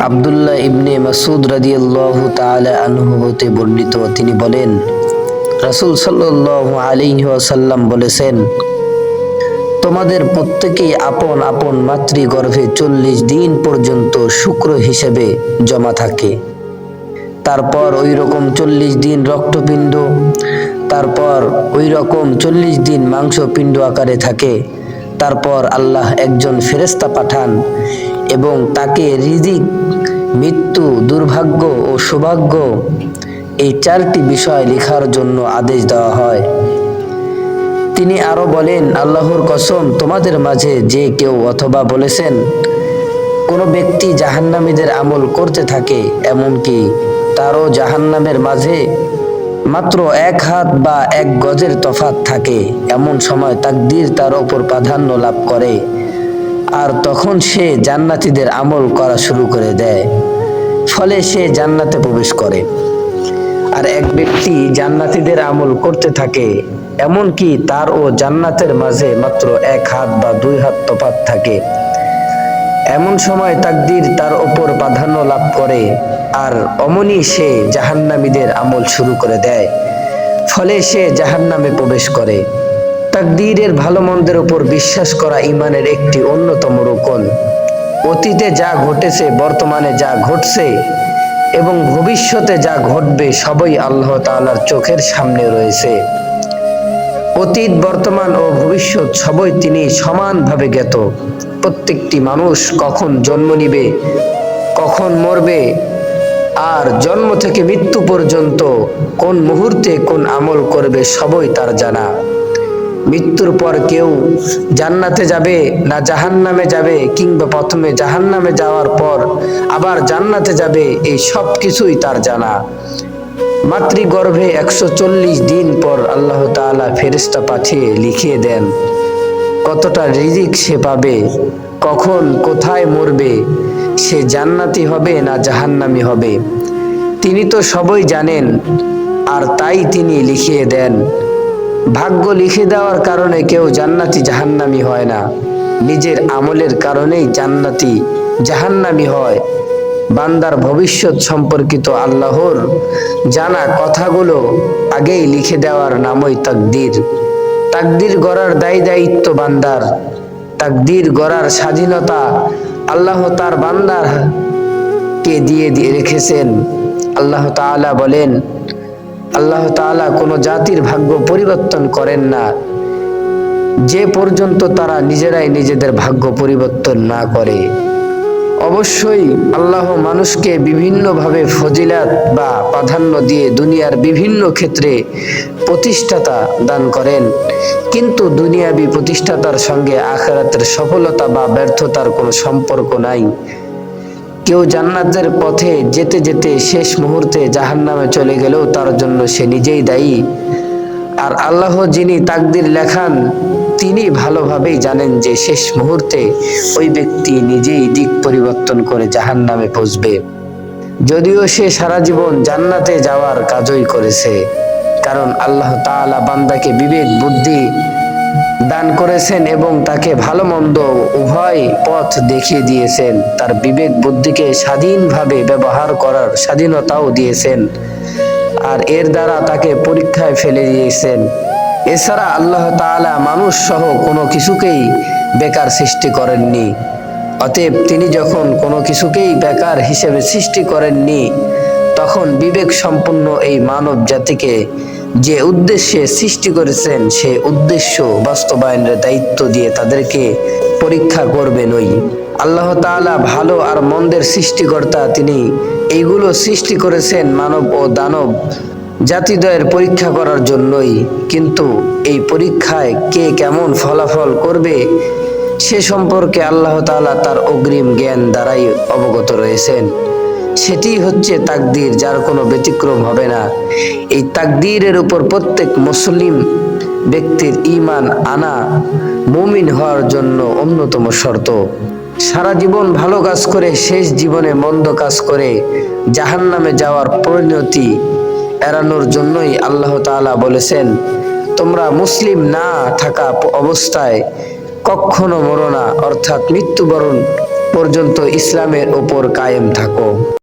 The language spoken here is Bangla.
আবদুল্লাহ ইবনে মাসুদ রাদিয়াল্লাহু তাআলা আনহু হতে বর্ণিত, তিনি বলেন, রাসূল সাল্লাল্লাহু আলাইহি ওয়াসাল্লাম বলেছেন, তোমাদের প্রত্যেকেই আপন আপন মাতৃগর্ভে চল্লিশ দিন পর্যন্ত শুক্র হিসেবে জমা থাকে। তারপর ওই রকম চল্লিশ দিন রক্তপিণ্ড, তারপর ওই রকম চল্লিশ দিন মাংসপিণ্ড আকারে থাকে। তারপর আল্লাহ একজন ফেরেস্তা পাঠান এবং তাকে রিজিক, মৃত্যু, দুর্ভাগ্য ও সৌভাগ্য এই চারটি বিষয় লেখার জন্য আদেশ দেওয়া হয়। তিনি আরও বলেন, আল্লাহর কসম, তোমাদের মাঝে যে কেউ অথবা বলেছেন, কোনো ব্যক্তি জাহান্নামীদের আমল করতে থাকে, এমনকি তারও জাহান্নামের মাঝে মাত্র এক হাত বা এক গজের তফাত থাকে, এমন সময় তাকদীর তার ওপর প্রাধান্য লাভ করে। আর তখন সে জান্নাতীদের আমল করা শুরু করে দেয়। ফলে সে জান্নাতে প্রবেশ করে। আর এক ব্যক্তি জান্নাতীদের আমল করতে থাকে, এমনকি তার ও জান্নাতের মাঝে মাত্র এক হাত বা দুই হাত তফাত থাকে। এমন সময় তাকদীর তার ওপর প্রাধান্য লাভ করে আর অমনি সে জাহান্নামীদের আমল শুরু করে দেয়। ফলে সে জাহান্নামে প্রবেশ করে। তাকদীরের ভালো মন্দের উপর বিশ্বাস করা ইমানের একটি অন্যতম রোকন। অতীতে যা ঘটেছে, বর্তমানে যা ঘটছে এবং ভবিষ্যতে যা ঘটবে, সবই আল্লাহ তাআলার চোখের সামনে রয়েছে। অতীত, বর্তমান ও ভবিষ্যৎ সবই তিনি সমানভাবে জ্ঞাত। প্রত্যেকটি মানুষ কখন জন্ম নিবে, কখন মরবে, আর জন্ম থেকে মৃত্যু পর্যন্ত কোন মুহূর্তে কোন আমল করবে, সবই তার জানা। মৃত্যুর পর কেউ জান্নাতে যাবে না জাহান্নামে যাবে কিংবা প্রথমে জাহান্নামে যাওয়ার পর আবার জান্নাতে যাবে, এই সব কিছুই তার জানা। মাতৃগর্ভে একশো চল্লিশ দিন পর আল্লাহ তাআলা ফেরিস্তা পাঠিয়ে লিখিয়ে দেন, কতটা রিজিক সে পাবে, কখন, কোথায় মরবে, সে জান্নাতি হবে না জাহান্নামি হবে? তিনি তো সবই জানেন, আর তাই তিনি লিখিয়ে দেন ভাগ্য লিখে দেওয়ার কারণে কেউ জান্নাতি জাহান্নামি হয় না। নিজের আমলের কারণেই জান্নাতি জাহান্নামি হয়। বান্দার ভবিষ্যৎ সম্পর্কিত আল্লাহর জানা কথাগুলো আগেই লিখে দেওয়ার নামই তাকদীর। তাকদীর গড়ার দায়ী দায়িত্ব বান্দার। তাকদীর গড়ার স্বাধীনতা আল্লাহ তার বান্দার কে দিয়ে দিয়ে রেখেছেন। আল্লাহ তাআলা বলেন আল্লাহ তাআলা কোনো জাতির ভাগ্য পরিবর্তন করেন না। যে পর্যন্ত তারা নিজেরাই নিজেদের ভাগ্য পরিবর্তন না করে। অবশ্যই আল্লাহ মানুষকে বিভিন্নভাবে ফজিলাত বা প্রাধান্য দিয়ে দুনিয়ার বিভিন্ন ক্ষেত্রে প্রতিষ্ঠাতা দান করেন। কিন্তু দুনিয়াবি প্রতিষ্ঠাতার সঙ্গে আখেরাতের সফলতা বা ব্যর্থতার কোনো সম্পর্ক নাই। কেউ জান্নাতের পথে যেতে যেতে শেষ মুহূর্তে জাহান্নামে চলে গেলেও তার জন্য সে নিজেই দায়ী। আর আল্লাহ যিনি তাকদির লেখান, তিনি ভালোভাবেই জানেন যে শেষ মুহূর্তে ওই ব্যক্তি নিজেই দিক পরিবর্তন করে জাহান নামে পৌঁছবে। যদিও সে সারা জীবন জান্নাতে যাওয়ার কাজই করেছে, কারণ আল্লাহ তাআলা বান্দাকে বিবেক, বুদ্ধি দান করেছেন এবং তাকে ভালো মন্দ উভয় পথ দেখিয়ে দিয়েছেন। তার বিবেক বুদ্ধিকে স্বাধীনভাবে ব্যবহার করার স্বাধীনতাও দিয়েছেন আর এর দ্বারা তাকে পরীক্ষায় ফেলে দিয়েছেন। এছাড়া আল্লাহ তাআলা মানুষ সহ কোনো কিছুকেই বেকার সৃষ্টি করেননি। অতএব তিনি যখন কোনো কিছুকেই বেকার হিসেবে সৃষ্টি করেননি, তখন বিবেক সম্পন্ন এই মানব জাতিকে যে উদ্দেশ্যে সৃষ্টি করেছেন, সে উদ্দেশ্য বাস্তবায়নের দায়িত্ব দিয়ে তাদেরকে পরীক্ষা করবেনই আল্লাহ তাআলা ভালো আর মন্দের সৃষ্টিকর্তা তিনি। এইগুলো সৃষ্টি করেছেন মানব ও দানব জাতিদ্বয়ের পরীক্ষা করার জন্যই। কিন্তু এই পরীক্ষায় কে কেমন ফলাফল করবে, সে সম্পর্কে আল্লাহ তাআলা তার অগ্রিম জ্ঞান দ্বারাই অবগত রয়েছেন। সেটি হচ্ছে তাকদীর, যার কোনো ব্যতিক্রম হবে না। এই তাকদীরের উপর প্রত্যেক মুসলিম ব্যক্তির ইমান আনা মুমিন হওয়ার জন্য অন্যতম শর্ত। সারা জীবন ভালো কাজ করে, শেষ জীবনে মন্দ কাজ করে জাহান্নামে যাওয়ার পরিণতি এড়ানোর জন্যই আল্লাহ তাআলা বলেছেন, তোমরা মুসলিম না থাকা অবস্থায় কখনো মরো না, অর্থাৎ মৃত্যুবরণ পর্যন্ত ইসলামের ওপর কায়েম থাকো।